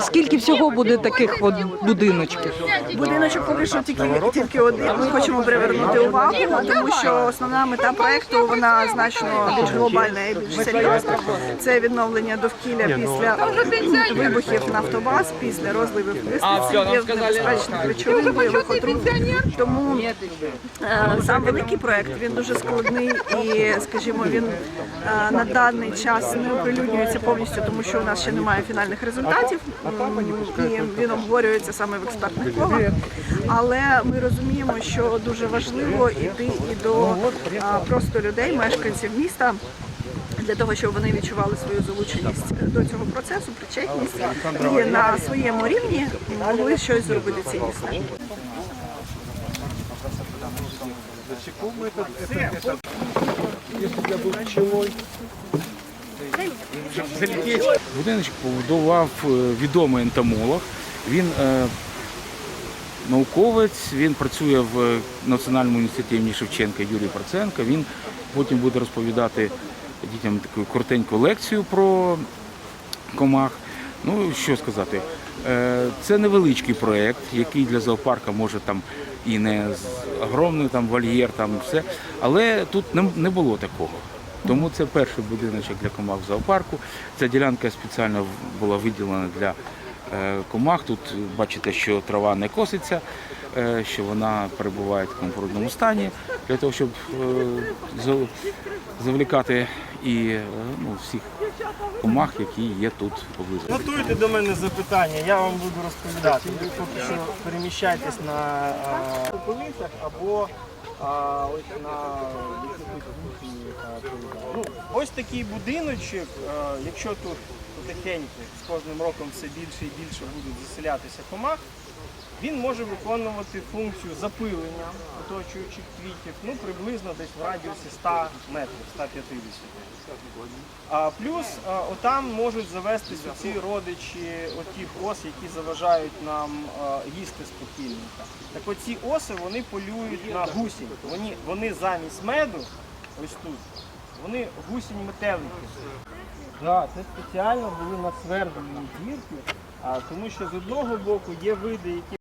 Скільки всього буде таких от будиночків? Будиночок поки що тільки, тільки один. Ми хочемо привернути увагу, тому що основна мета проекту вона значно більш глобальна і більш серйозна. Це відновлення довкілля після вибухів Нафтобаз, після розливів пестицидів, небезпечних речовин, бойових отрут. Тому е, сам великий проект він дуже складний і, скажімо, він е, на даний час не оприлюднюється повністю, тому що у нас ще немає фінальних результатів. М, І він обговорюється саме в експертних колах. Але ми розуміємо, що дуже важливо йти і до просто людей, мешканців міста. Для того щоб вони відчували свою залученість до цього процесу, причетність і на своєму рівні могли щось зробити ціннісне. Будиночок побудував е, відомий ентомолог. Він е, науковець, він працює в Національному університеті імені Шевченка Юрій Проценко. Він потім буде розповідати дітям таку коротеньку лекцію про комах. Ну, що сказати, е, це невеличкий проєкт, який для зоопарка може там і не огромний там вольєр, там все. Але тут не було такого. Тому це перший будиночок для комах в зоопарку. Ця ділянка спеціально була виділена для е, комах. Тут бачите, що трава не коситься, е, що вона перебуває в такому природному стані, для того, щоб е, завлікати і ну, всіх комах, які є тут поблизу. Готуйте до мене запитання, я вам буду розповідати. Ви поки що переміщайтесь на полицях або а, ось на ось такий будиночок, якщо тут потихеньку з кожним роком все більше і більше будуть заселятися комах, він може виконувати функцію запилення оточуючих квітів ну, приблизно десь в радіусі 100 метрів, 150. А плюс а, отам можуть завестися ці родичі отих ос, які заважають нам а, їсти спокійненько. Так оці оси вони полюють на гусінь. Вони, вони замість меду, ось тут, вони гусінь метелики. Да, це спеціально були насвердлені дірки, тому що з одного боку є види, які